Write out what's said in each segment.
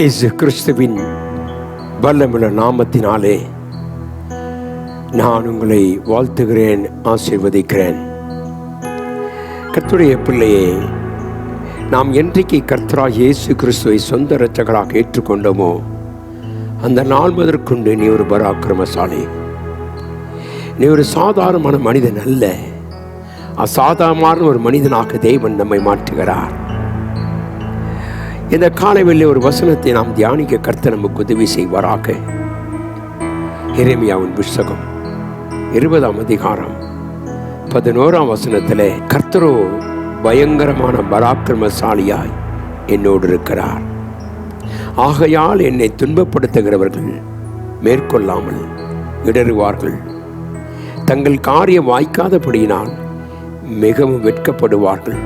இயேசு கிறிஸ்துவின் வல்லமுள்ள நாமத்தினாலே நான் உங்களை வாழ்த்துகிறேன் ஆசீர்வதிக்கிறேன். கர்த்தருடைய பிள்ளையே நாம் என்றைக்கு கர்த்தராக இயேசு கிறிஸ்துவை சொந்த இரட்சகராக ஏற்றுக்கொண்டோமோ அந்த நாள் முதற்கொண்டு நீ ஒரு பராக்கிரமசாலி. நீ ஒரு சாதாரணமான மனிதன் அல்ல. அசாதாரணமான ஒரு மனிதனாக தேவன் நம்மை மாற்றுகிறார். இந்த காலைவெளியில் ஒரு வசனத்தை நாம் தியானிக்க கர்த்தர் நமக்கு உதவி செய்வாராக. இறைமையாவின் புஸ்தகம் இருபதாம் அதிகாரம் பதினோராம் வசனத்தில் கர்த்தரோ பயங்கரமான பராக்கிரமசாலியாய் என்னோடு இருக்கிறார். ஆகையால் என்னை துன்பப்படுத்துகிறவர்கள் மேற்கொள்ளாமல் இடறுவார்கள். தங்கள் காரியம் வாய்க்காதபடியினால் மிகவும் வெட்கப்படுவார்கள்.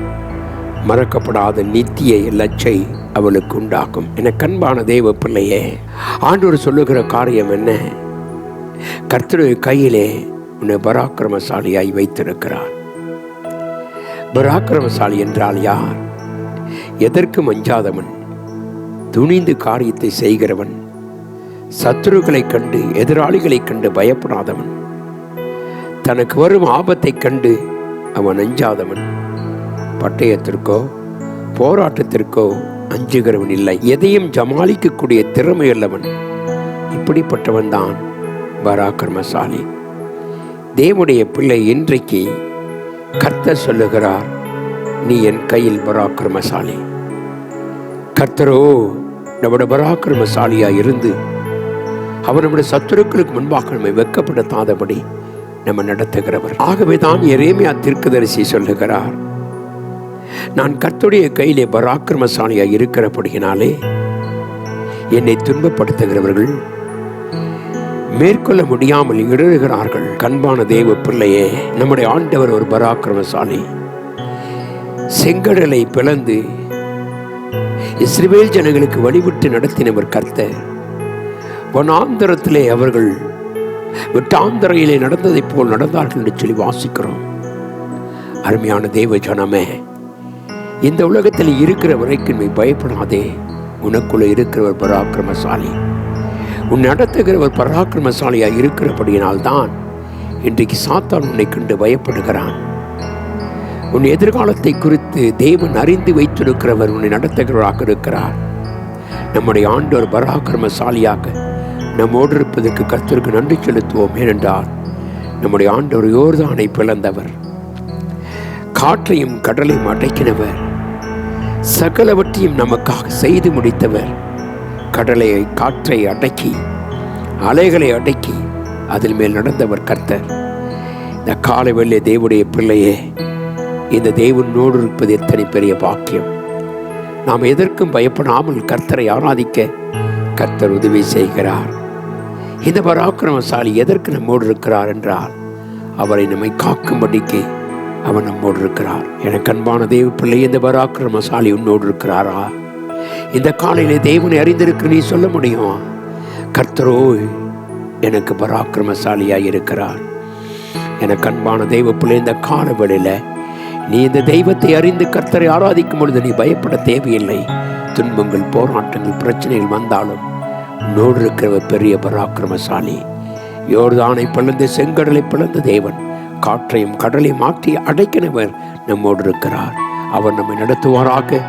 மறக்கப்படாத நித்திய லட்சை அவளுக்கு உண்டாகும் என கண்பான தேவ பிள்ளையே ஆண்டோர் சொல்லுகிற காரியம் என்ன? கர்த்தருடைய கையிலே உன்னை பராக்கிரமசாலியாய் வைத்திருக்கிறார். பராக்கிரமசாலி என்றால் யார்? எதற்கு மஞ்சாதவன் துணிந்து காரியத்தை செய்கிறவன் சத்துருக்களைக் கண்டு எதிராளிகளைக் கண்டு பயப்படாதவன் தனக்கு வரும் ஆபத்தைக் கண்டு அவன் அஞ்சாதவன். பட்டயத்திற்கோ போராட்டத்திற்கோ அஞ்சுகிறவன் இல்லை. எதையும் ஜமாளிக்கக்கூடிய திறமையுள்ளவன் இப்படிப்பட்டவன் தான் பராக்கிரமசாலி. தேவனுடைய பிள்ளை இன்றைக்கு கர்த்தர் சொல்லுகிறார் நீ என் கையில் பராக்கிரமசாலி. கர்த்தரோ நம்முடைய பராக்கிரமசாலியா இருந்து அவர் நம்முடைய சத்துருக்களுக்கு முன்பாக நம்மை வெக்கப்படுத்தாதபடி நம்ம நடத்துகிறவர். ஆகவே தான் எரேமியா தீர்க்கதரிசி சொல்லுகிறார் நான் கர்த்துடைய கையிலே பராக்கிரமசாலியாக இருக்கிறபடியினாலே என்னை துன்பப்படுத்துகிறவர்கள் மேற்கொள்ள முடியாமல் இடறுகிறார்கள் கண்பான தேவ பிள்ளையே நம்முடைய ஆண்டவர் ஒரு பராக்கிரமசாலி. செங்கடலை பிளந்து இஸ்ரேல் ஜனங்களுக்கு வழிவிட்டு நடத்தினவர் கர்த்தர். வனாந்தரத்திலே அவர்கள் விட்டாந்தரையிலே நடந்ததைப் போல் நடந்தார்கள் என்று சொல்லி வாசிக்கிறோம். அருமையான தேவ ஜனமே இந்த உலகத்தில் இருக்கிற வரைக்கும் நீ பயப்படாதே. உனக்குள்ளே இருக்கிறவர் பராக்கிரமசாலி. உன் நடத்துகிறவர் பராக்கிரமசாலியாக இருக்கிறபடியினால் தான் இன்றைக்கு சாத்தான் உன்னை கண்டு பயப்படுகிறான். உன் எதிர்காலத்தை குறித்து தேவன் அறிந்து வைத்திருக்கிறவர் உன்னை நடத்துகிறவராக இருக்கிறார். நம்முடைய ஆண்டோர் பராக்கிரமசாலியாக நம்மோடு இருப்பதற்கு கர்த்தருக்கு நன்றி செலுத்துவோம். ஏனென்றால் நம்முடைய ஆண்டவர் யோர்தானை பிளந்தவர். காற்றையும் கடலையும் அடைக்கினவர் சகலவற்றையும் நமக்காக செய்து முடித்தவர். கடலை காற்றை அடக்கி அலைகளை அடக்கி அதில் மேல் நடந்தவர் கர்த்தர். இந்த காலை வெள்ளை தேவனுடைய பிள்ளையே இந்த தேவனோடு இருப்பது எத்தனை பெரிய பாக்கியம். நாம் எதற்கும் பயப்படாமல் கர்த்தரை ஆராதிக்க கர்த்தர் உதவி செய்கிறார். இந்த பராக்கிரமசாலி எதற்கு நம்மோடு இருக்கிறார் என்றால் அவரை நம்மை காக்கும்படிக்கு அவன் நம்மோடு இருக்கிறார் எனக்கு அன்பான தேவ பிள்ளை இந்த பராக்கிரமசாலி உன்னோடு இருக்கிறாரா? இந்த காலையில தேவனை அறிந்திருக்க நீ சொல்ல முடியும்? கர்த்தரோ எனக்கு பராக்கிரமசாலியாக இருக்கிறார். எனக்கு அன்பான தெய்வ பிள்ளை இந்த கால நீ இந்த தெய்வத்தை அறிந்து கர்த்தரை ஆராதிக்கும் பொழுது நீ பயப்பட தேவையில்லை. துன்பங்கள் போராட்டங்கள் பிரச்சனைகள் வந்தாலும் நோடு இருக்கிறவ பெரிய பராக்கிரமசாலி. யோர்தானை பிளந்து செங்கடலை பிளந்த தேவன். காற்றையும் கடலையும் மாற்றி அடைக்கினவர் நம்மோடு இருக்கிறார். அவர் நம்மை நடத்துவாராக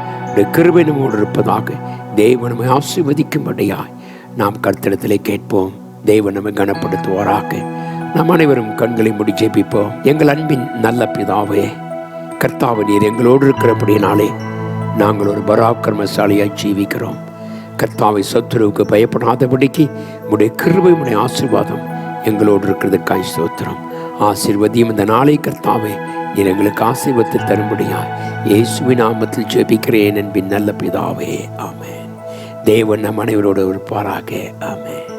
கிருபை நம்மோடு இருப்பதாக தேவன் நம்மை ஆசிர்வதிக்கும்படியாய் நாம் கருத்திடத்திலே கேட்போம். தேவன் நம்மை கனப்படுத்துவாராக. நாம் அனைவரும் கண்களை முடி ஜெபிப்போம். எங்கள் அன்பின் நல்ல பிதாவே கர்த்தாவ நீர் எங்களோடு இருக்கிறபடினாலே நாங்கள் ஒரு பராக்கிரமசாலியாக ஜீவிக்கிறோம். கர்த்தாவை சத்துருவுக்கு பயப்படாதபடிக்கு உடைய கிருபை உடைய ஆசீர்வாதம் எங்களோடு இருக்கிறதுக்காய் ஸ்தோத்திரம். ஆசிர்வதியும் இந்த நாளை கர்த்தாவே நீர் எங்களுக்கு ஆசீர்வத்தை தரும்படியா இயேசுவின் நாமத்தில் ஜெபிக்கிறேன் என்பின் நல்ல பிதாவே. ஆமென். தேவன் நம் அனைவரோடு இருப்பாராக. ஆமென்.